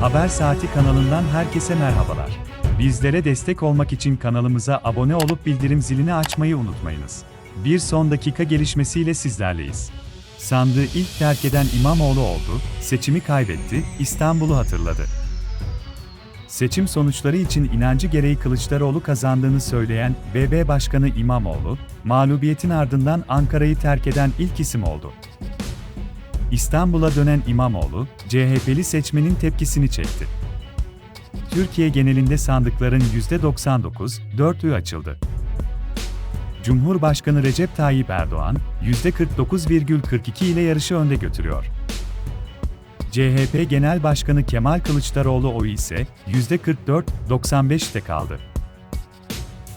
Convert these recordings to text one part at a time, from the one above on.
Haber Saati kanalından herkese merhabalar. Bizlere destek olmak için kanalımıza abone olup bildirim zilini açmayı unutmayınız. Bir son dakika gelişmesiyle sizlerleyiz. Sandığı ilk terk eden İmamoğlu oldu, seçimi kaybetti, İstanbul'u hatırladı. Seçim sonuçları için inancı gereği Kılıçdaroğlu kazandığını söyleyen BB Başkanı İmamoğlu, mağlubiyetin ardından Ankara'yı terk eden ilk isim oldu. İstanbul'a dönen İmamoğlu, CHP'li seçmenin tepkisini çekti. Türkiye genelinde sandıkların %99, 4'ü açıldı. Cumhurbaşkanı Recep Tayyip Erdoğan, %49,42 ile yarışı önde götürüyor. CHP Genel Başkanı Kemal Kılıçdaroğlu oyu ise %44-95'te kaldı.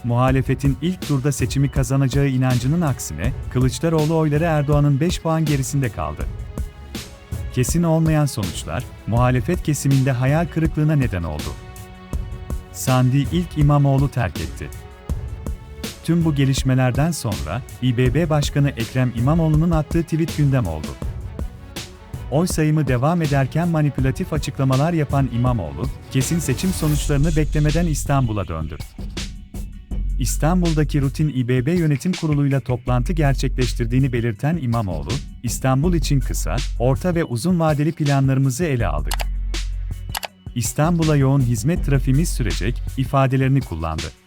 Muhalefetin ilk turda seçimi kazanacağı inancının aksine, Kılıçdaroğlu oyları Erdoğan'ın 5 puan gerisinde kaldı. Kesin olmayan sonuçlar, muhalefet kesiminde hayal kırıklığına neden oldu. Sandi ilk İmamoğlu terk etti. Tüm bu gelişmelerden sonra, İBB Başkanı Ekrem İmamoğlu'nun attığı tweet gündem oldu. Oy sayımı devam ederken manipülatif açıklamalar yapan İmamoğlu, kesin seçim sonuçlarını beklemeden İstanbul'a döndü. İstanbul'daki rutin İBB Yönetim Kurulu'yla toplantı gerçekleştirdiğini belirten İmamoğlu, İstanbul için kısa, orta ve uzun vadeli planlarımızı ele aldık. İstanbul'a yoğun hizmet trafiğimiz sürecek ifadelerini kullandı.